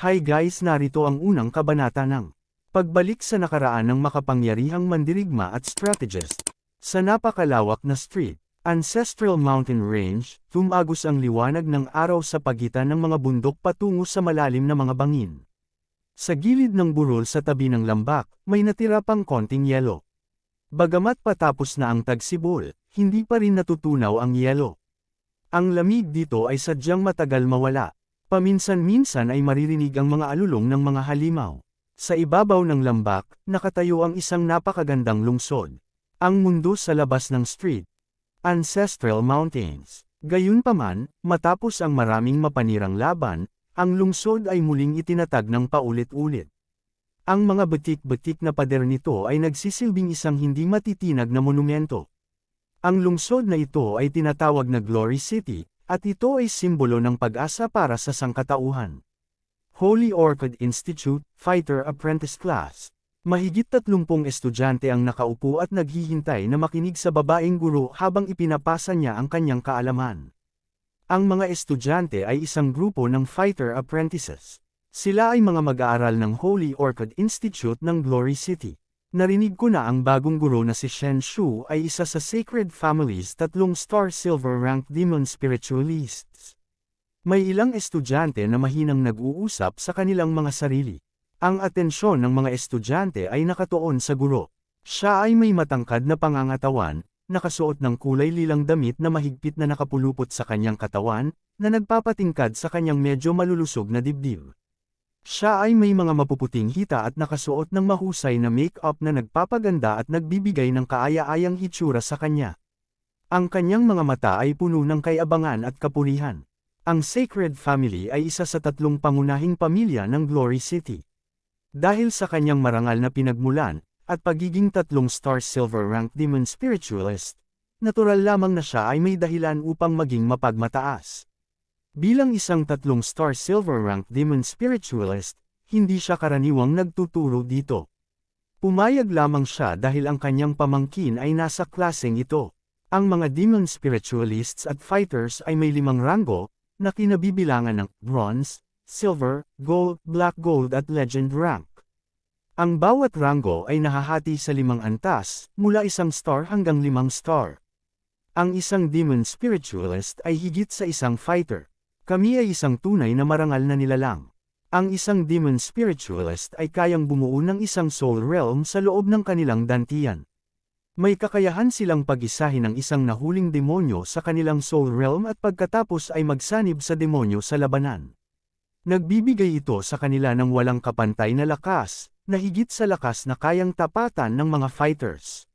Hi guys narito ang unang kabanata ng Pagbalik sa nakaraan ng makapangyarihang mandirigma at strategist. Sa napakalawak na street, Ancestral Mountain Range, tumagos ang liwanag ng araw sa pagitan ng mga bundok patungo sa malalim na mga bangin. Sa gilid ng burol sa tabi ng lambak, may natira pang konting yelo. Bagamat patapos na ang tagsibol, hindi pa rin natutunaw ang yelo. Ang lamig dito ay sadyang matagal mawala. Paminsan-minsan ay maririnig ang mga alulong ng mga halimaw. Sa ibabaw ng lambak, nakatayo ang isang napakagandang lungsod. Ang mundo sa labas ng street. Ancestral Mountains. Gayunpaman, matapos ang maraming mapanirang laban, ang lungsod ay muling itinatag ng paulit-ulit. Ang mga batik-batik na pader nito ay nagsisilbing isang hindi matitinag na monumento. Ang lungsod na ito ay tinatawag na Glory City, at ito ay simbolo ng pag-asa para sa sangkatauhan. Holy Orchid Institute, Fighter Apprentice Class. Mahigit 30 estudyante ang nakaupo at naghihintay na makinig sa babaeng guro habang ipinapasa niya ang kanyang kaalaman. Ang mga estudyante ay isang grupo ng fighter apprentices. Sila ay mga mag-aaral ng Holy Orchid Institute ng Glory City. Narinig ko na ang bagong guro na si Shen Shu ay isa sa Sacred Family's tatlong star silver rank demon spiritualists. May ilang estudyante na mahinang nag-uusap sa kanilang mga sarili. Ang atensyon ng mga estudyante ay nakatuon sa guro. Siya ay may matangkad na pangangatawan, nakasuot ng kulay lilang damit na mahigpit na nakapulupot sa kanyang katawan, na nagpapatingkad sa kanyang medyo malulusog na dibdib. Siya ay may mga mapuputing hita at nakasuot ng mahusay na make-up na nagpapaganda at nagbibigay ng kaaya-ayang hitsura sa kanya. Ang kanyang mga mata ay puno ng kayabangan at kapurihan. Ang Sacred Family ay isa sa tatlong pangunahing pamilya ng Glory City. Dahil sa kanyang marangal na pinagmulan, at pagiging tatlong star silver rank demon spiritualist, natural lamang na siya ay may dahilan upang maging mapagmataas. Bilang isang tatlong star silver rank demon spiritualist, hindi siya karaniwang nagtuturo dito. Pumayag lamang siya dahil ang kanyang pamangkin ay nasa klaseng ito. Ang mga demon spiritualists at fighters ay may limang rango, na kinabibilangan ng bronze, silver, gold, black gold at legend rank. Ang bawat rango ay nahahati sa limang antas, mula isang star hanggang limang star. Ang isang demon spiritualist ay higit sa isang fighter. Kami ay isang tunay na marangal na nilalang. Ang isang demon spiritualist ay kayang bumuo ng isang soul realm sa loob ng kanilang dantian. May kakayahan silang pag-isahin ng isang nahuling demonyo sa kanilang soul realm at pagkatapos ay magsanib sa demonyo sa labanan. Nagbibigay ito sa kanila ng walang kapantay na lakas, na higit sa lakas na kayang tapatan ng mga fighters.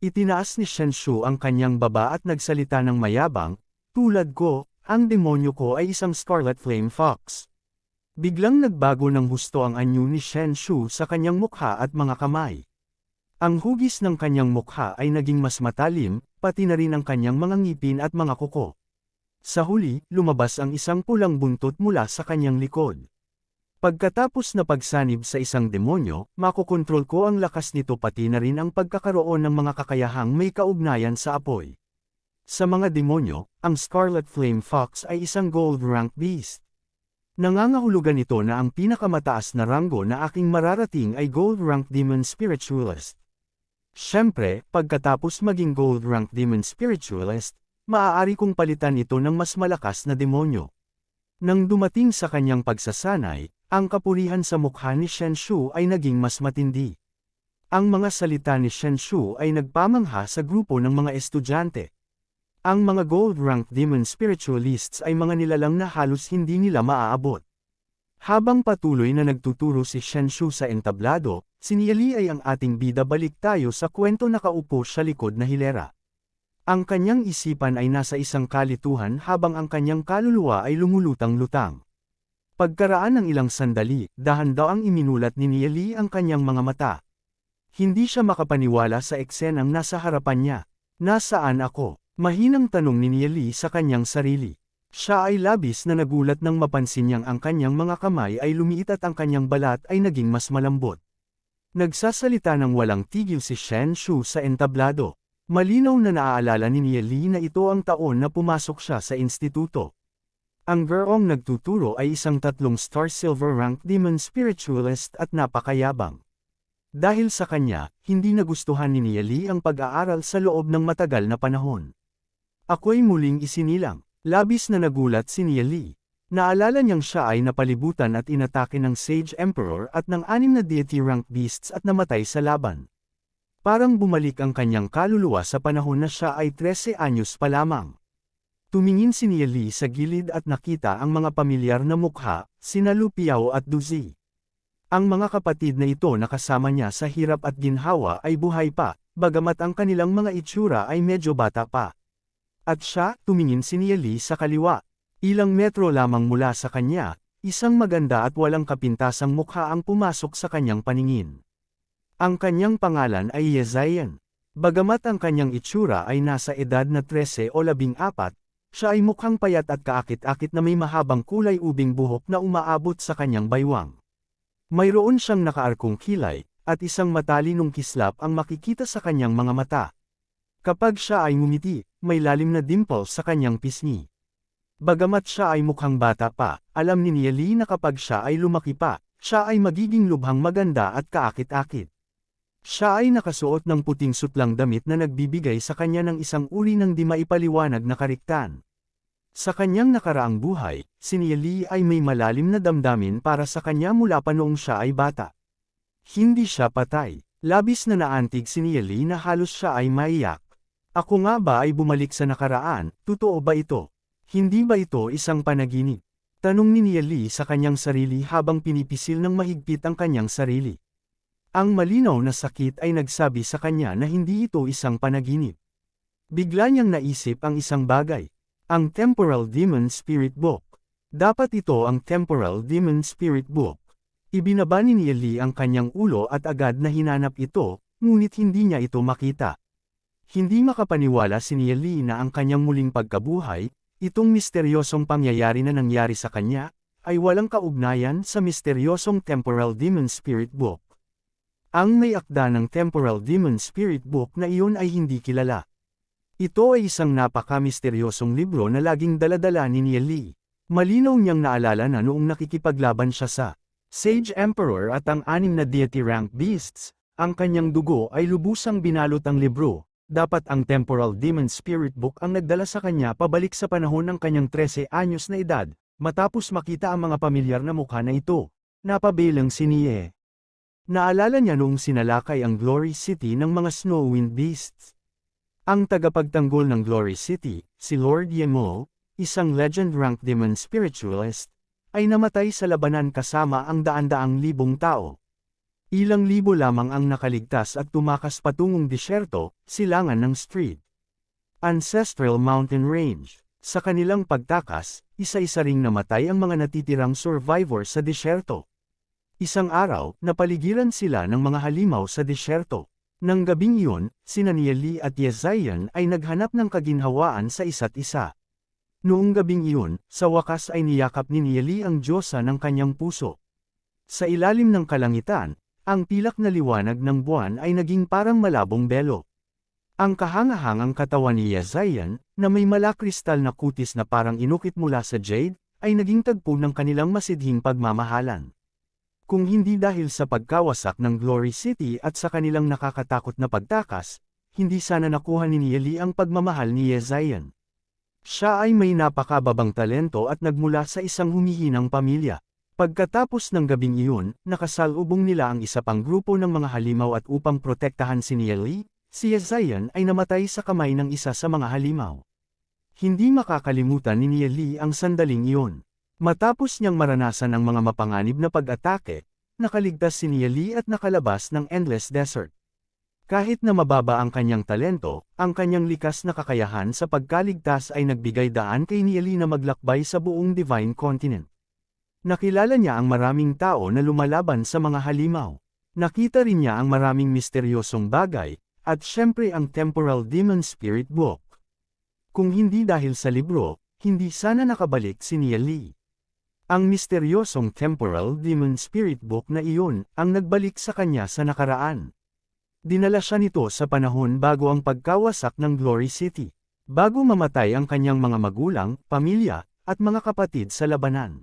Itinaas ni Shenshu ang kanyang baba at nagsalita ng mayabang, tulad ko, ang demonyo ko ay isang Scarlet Flame Fox. Biglang nagbago ng husto ang anyo ni Shen Shu sa kanyang mukha at mga kamay. Ang hugis ng kanyang mukha ay naging mas matalim, pati na rin ang kanyang mga ngipin at mga kuko. Sa huli, lumabas ang isang pulang buntot mula sa kanyang likod. Pagkatapos na pagsanib sa isang demonyo, makokontrol ko ang lakas nito pati na rin ang pagkakaroon ng mga kakayahang may kaugnayan sa apoy. Sa mga demonyo, ang Scarlet Flame Fox ay isang gold rank beast. Nangangahulugan ito na ang pinakamataas na ranggo na aking mararating ay gold rank demon spiritualist. Siyempre, pagkatapos maging gold rank demon spiritualist, maaari kong palitan ito ng mas malakas na demonyo. Nang dumating sa kanyang pagsasanay, ang kapurihan sa mukha ni Shen Shu ay naging mas matindi. Ang mga salita ni Shen Shu ay nagpamangha sa grupo ng mga estudyante. Ang mga gold-rank demon spiritualists ay mga nilalang na halos hindi nila maaabot. Habang patuloy na nagtuturo si Shenshu sa entablado, siniyali ay ang ating bida balik tayo sa kwento nakaupo sa likod na hilera. Ang kanyang isipan ay nasa isang kalituhan habang ang kanyang kaluluwa ay lumulutang-lutang. Pagkaraan ng ilang sandali, dahan daw ang iminulat ni Nieli ang kanyang mga mata. Hindi siya makapaniwala sa eksenang nasa harapan niya. Nasaan ako? Mahinang tanong ni Nieli sa kanyang sarili. Siya ay labis na nagulat nang mapansin niyang ang kanyang mga kamay ay lumiit at ang kanyang balat ay naging mas malambot. Nagsasalita ng walang tigil si Shen Shu sa entablado. Malinaw na naaalala ni Nieli na ito ang taon na pumasok siya sa instituto. Ang Gerong nagtuturo ay isang tatlong star silver rank demon spiritualist at napakayabang. Dahil sa kanya, hindi nagustuhan ni Niali ang pag-aaral sa loob ng matagal na panahon. Ako'y muling isinilang. Labis na nagulat si Niali. Naalala niyang siya ay napalibutan at inatake ng Sage Emperor at ng anim na deity rank beasts at namatay sa laban. Parang bumalik ang kanyang kaluluwa sa panahon na siya ay 13 anyos pa lamang. Tumingin si Niali sa gilid at nakita ang mga pamilyar na mukha, sina Lupiao at Duzi. Ang mga kapatid na ito na kasama niya sa hirap at ginhawa ay buhay pa, bagamat ang kanilang mga itsura ay medyo bata pa. At siya, tumingin si Niali sa kaliwa. Ilang metro lamang mula sa kanya, isang maganda at walang kapintasang mukha ang pumasok sa kanyang paningin. Ang kanyang pangalan ay Yezayan. Bagamat ang kanyang itsura ay nasa edad na 13 o 14, siya ay mukhang payat at kaakit-akit na may mahabang kulay ubing buhok na umaabot sa kanyang baywang. Mayroon siyang nakaarkong kilay, at isang matalinong kislap ang makikita sa kanyang mga mata. Kapag siya ay ngumiti, may lalim na dimple sa kanyang pisngi. Bagamat siya ay mukhang bata pa, alam ni Nieli na kapag siya ay lumaki pa, siya ay magiging lubhang maganda at kaakit-akit. Siya ay nakasuot ng puting sutlang damit na nagbibigay sa kanya ng isang uri ng di maipaliwanag na kariktan. Sa kanyang nakaraang buhay, si Nieli ay may malalim na damdamin para sa kanya mula pa noong siya ay bata. Hindi siya patay. Labis na naantig si Nieli na halos siya ay maiyak. Ako nga ba ay bumalik sa nakaraan, totoo ba ito? Hindi ba ito isang panaginip? Tanong ni Nieli sa kanyang sarili habang pinipisil ng mahigpit ang kanyang sarili. Ang malinaw na sakit ay nagsabi sa kanya na hindi ito isang panaginip. Bigla niyang naisip ang isang bagay. Ang Temporal Demon Spirit Book. Dapat ito ang Temporal Demon Spirit Book. Ibinaba ni Nieli ang kanyang ulo at agad na hinanap ito, ngunit hindi niya ito makita. Hindi makapaniwala si Nieli na ang kanyang muling pagkabuhay, itong misteryosong pangyayari na nangyari sa kanya, ay walang kaugnayan sa misteryosong Temporal Demon Spirit Book. Ang may akda ng Temporal Demon Spirit Book na iyon ay hindi kilala. Ito ay isang napaka-misteryosong libro na laging daladala ni Nieli. Malinaw niyang naalala na noong nakikipaglaban siya sa Sage Emperor at ang anim na deity rank beasts, ang kanyang dugo ay lubusang binalot ang libro, dapat ang Temporal Demon Spirit Book ang nagdala sa kanya pabalik sa panahon ng kanyang 13 anyos na edad, matapos makita ang mga pamilyar na mukha na ito. Napabilang si Nie. Naalala niya noong sinalakay ang Glory City ng mga Snowwind Beasts. Ang tagapagtanggol ng Glory City, si Lord Yemo, isang legend rank demon spiritualist, ay namatay sa labanan kasama ang daan-daang libong tao. Ilang libo lamang ang nakaligtas at tumakas patungong disyerto, silangan ng street. Ancestral Mountain Range. Sa kanilang pagtakas, isa-isa ring namatay ang mga natitirang survivor sa disyerto. Isang araw, napaligiran sila ng mga halimaw sa disyerto. Nang gabing iyon, sina Nieli at Yezayan ay naghanap ng kaginhawaan sa isa't isa. Noong gabing iyon, sa wakas ay niyakap ni Nieli ang Diyosa ng kanyang puso. Sa ilalim ng kalangitan, ang pilak na liwanag ng buwan ay naging parang malabong belo. Ang kahangahangang katawan ni Yazayan, na may malakristal na kutis na parang inukit mula sa jade, ay naging tagpo ng kanilang masidhing pagmamahalan. Kung hindi dahil sa pagkawasak ng Glory City at sa kanilang nakakatakot na pagtakas, hindi sana nakuha ni Nieli ang pagmamahal ni Yezayan. Siya ay may napakababang talento at nagmula sa isang humihinang pamilya. Pagkatapos ng gabing iyon, nakasalubong nila ang isa pang grupo ng mga halimaw at upang protektahan si Nieli, si Yezayan ay namatay sa kamay ng isa sa mga halimaw. Hindi makakalimutan ni Nieli ang sandaling iyon. Matapos niyang maranasan ang mga mapanganib na pag-atake, nakaligtas si Nieli at nakalabas ng Endless Desert. Kahit na mababa ang kanyang talento, ang kanyang likas na kakayahan sa pagkaligtas ay nagbigay daan kay Nieli na maglakbay sa buong Divine Continent. Nakilala niya ang maraming tao na lumalaban sa mga halimaw. Nakita rin niya ang maraming misteryosong bagay, at syempre ang Temporal Demon Spirit Book. Kung hindi dahil sa libro, hindi sana nakabalik si Nia Lee. Ang misteryosong Temporal Demon Spirit Book na iyon, ang nagbalik sa kanya sa nakaraan. Dinala siya nito sa panahon bago ang pagkawasak ng Glory City. Bago mamatay ang kanyang mga magulang, pamilya, at mga kapatid sa labanan.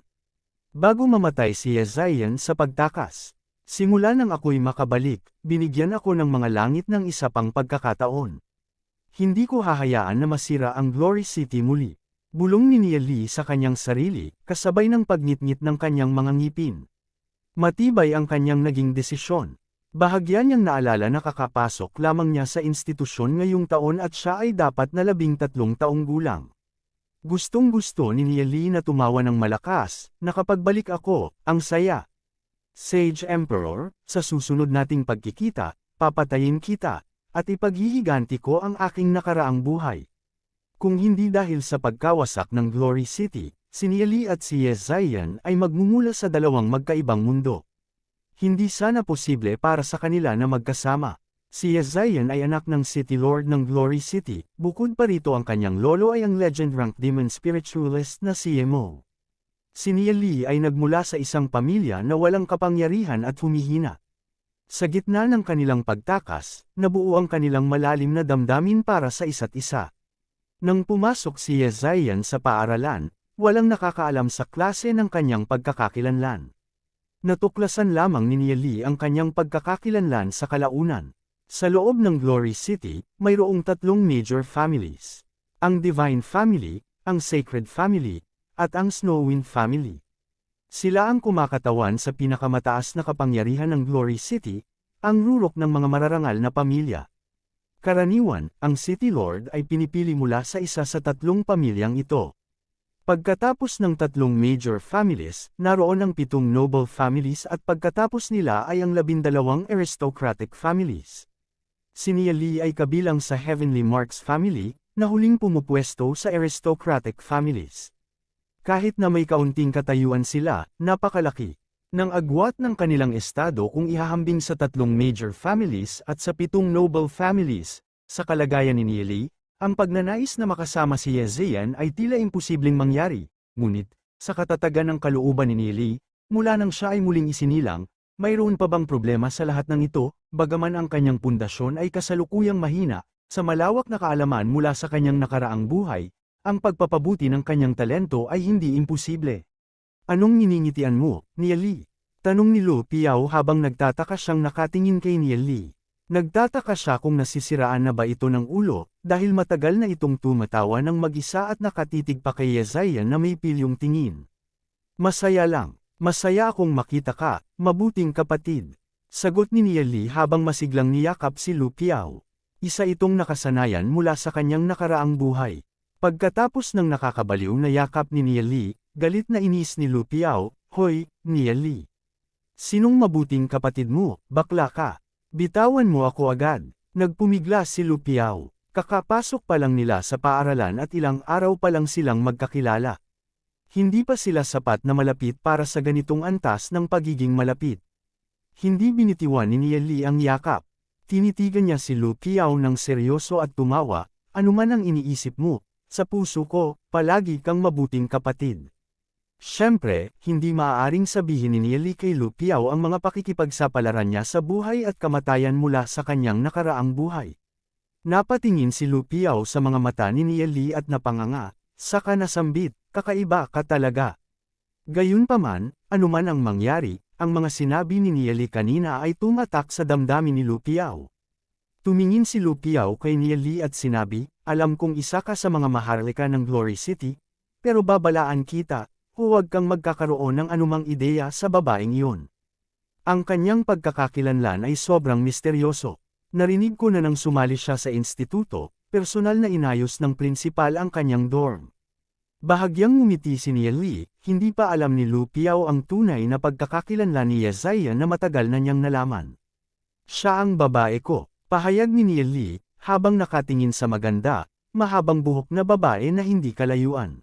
Bago mamatay si Yezayan sa pagtakas, simula nang ako'y makabalik, binigyan ako ng mga langit ng isa pang pagkakataon. Hindi ko hahayaan na masira ang Glory City muli. Bulong ni Nia Lee sa kanyang sarili, kasabay ng pagnitngit ng kanyang mga ngipin. Matibay ang kanyang naging desisyon. Bahagya niyang naalala na kakapasok lamang niya sa institusyon ngayong taon at siya ay dapat na labing tatlong taong gulang. Gustong gusto ni Nia Lee na tumawa ng malakas, nakapagbalik ako, ang saya. Sage Emperor, sa susunod nating pagkikita, papatayin kita, at ipaghihiganti ko ang aking nakaraang buhay. Kung hindi dahil sa pagkawasak ng Glory City, si Niali at si Yezayan ay magmumula sa dalawang magkaibang mundo. Hindi sana posible para sa kanila na magkasama. Si Yezayan ay anak ng City Lord ng Glory City, bukod pa rito ang kanyang lolo ay ang legend rank demon spiritualist na si Emo. Si Niali ay nagmula sa isang pamilya na walang kapangyarihan at humihina. Sa gitna ng kanilang pagtakas, nabuo ang kanilang malalim na damdamin para sa isa't isa. Nang pumasok si Yezayan sa paaralan, walang nakakaalam sa klase ng kanyang pagkakakilanlan. Natuklasan lamang ni Nieli ang kanyang pagkakakilanlan sa kalaunan. Sa loob ng Glory City, mayroong tatlong major families. Ang Divine Family, ang Sacred Family, at ang Snowwind Family. Sila ang kumakatawan sa pinakamataas na kapangyarihan ng Glory City, ang rurok ng mga mararangal na pamilya. Karaniwan, ang City Lord ay pinipili mula sa isa sa tatlong pamilyang ito. Pagkatapos ng tatlong major families, naroon ang pitong noble families at pagkatapos nila ay ang labindalawang aristocratic families. Si Nia Lee ay kabilang sa Heavenly Marks family, na huling pumupwesto sa aristocratic families. Kahit na may kaunting katayuan sila, napakalaki ng agwat ng kanilang estado kung ihahambing sa tatlong major families at sa pitong noble families. Sa kalagayan ni Neely, ang pagnanais na makasama si Yezean ay tila imposibleng mangyari, ngunit, sa katatagan ng kalooban ni Neely, mula nang siya ay muling isinilang, mayroon pa bang problema sa lahat ng ito, bagaman ang kanyang pundasyon ay kasalukuyang mahina, sa malawak na kaalaman mula sa kanyang nakaraang buhay, ang pagpapabuti ng kanyang talento ay hindi imposible. Anong niningitian mo, Niel Lee? Tanong ni Lu Piao habang nagtataka siyang nakatingin kay Niel Lee. Nagtataka siya kung nasisiraan na ba ito ng ulo, dahil matagal na itong tumatawa ng mag-isa at nakatitig pa kay Yezayan na may pilyong tingin. Masaya lang, masaya akong makita ka, mabuting kapatid. Sagot ni Niel Lee habang masiglang niyakap si Lu Piao. Isa itong nakasanayan mula sa kanyang nakaraang buhay. Pagkatapos ng nakakabaliw na yakap ni Niel Lee, Galit na inis ni Lu Piao, Hoy, Nia Li. Sinong mabuting kapatid mo, bakla ka? Bitawan mo ako agad. Nagpumigla si Lu Piao. Kakapasok pa lang nila sa paaralan at ilang araw pa lang silang magkakilala. Hindi pa sila sapat na malapit para sa ganitong antas ng pagiging malapit. Hindi binitiwan ni Nia Li ang yakap. Tinitigan niya si Lu Piao ng seryoso at tumawa, anuman ang iniisip mo, sa puso ko, palagi kang mabuting kapatid. Siyempre, hindi maaaring sabihin ni Neely kay Lu Piao ang mga pakikipagsapalaran niya sa buhay at kamatayan mula sa kanyang nakaraang buhay. Napatingin si Lu Piao sa mga mata ni Neely at napanganga, saka nasambit, kakaiba ka talaga. Gayunpaman, anuman ang mangyari, ang mga sinabi ni Neely kanina ay tumatak sa damdamin ni Lu Piao. Tumingin si Lu Piao kay Neely at sinabi, alam kong isa ka sa mga maharlika ng Glory City, pero babalaan kita, huwag kang magkakaroon ng anumang ideya sa babaeng iyon. Ang kanyang pagkakakilanlan ay sobrang misteryoso. Narinig ko na nang sumali siya sa instituto, personal na inayos ng prinsipal ang kanyang dorm. Bahagyang ngumiti si Lee, hindi pa alam ni Lu Piao ang tunay na pagkakakilanlan ni Yezaya na matagal na niyang nalaman. Siya ang babae ko, pahayag ni Lee, habang nakatingin sa maganda, mahabang buhok na babae na hindi kalayuan.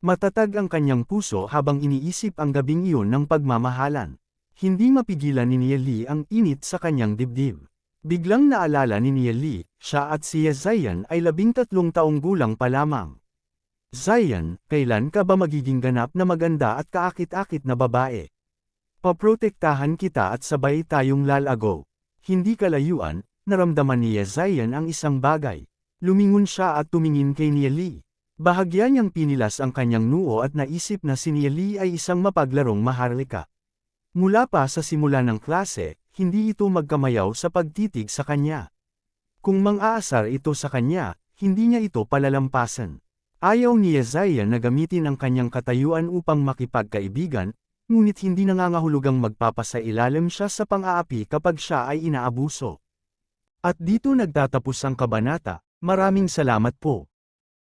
Matatag ang kanyang puso habang iniisip ang gabing iyon ng pagmamahalan. Hindi mapigilan ni Nieli ang init sa kanyang dibdib. Biglang naalala ni Nieli, siya at si Zayan ay labing tatlong taong gulang pa lamang. Zayan, kailan ka ba magiging ganap na maganda at kaakit-akit na babae? Paprotektahan kita at sabay tayong lalago. Hindi kalayuan, naramdaman ni Zayan ang isang bagay. Lumingon siya at tumingin kay Nieli. Bahagya niyang pinilas ang kanyang noo at naisip na si Nia Lee ay isang mapaglarong maharlika. Mula pa sa simula ng klase, hindi ito magkamayaw sa pagtitig sa kanya. Kung mang-aasar ito sa kanya, hindi niya ito palalampasan. Ayaw ni Isaiah na gamitin ang kanyang katayuan upang makipagkaibigan, ngunit hindi nangangahulugang magpapasailalim siya sa pang-aapi kapag siya ay inaabuso. At dito nagtatapos ang kabanata, maraming salamat po.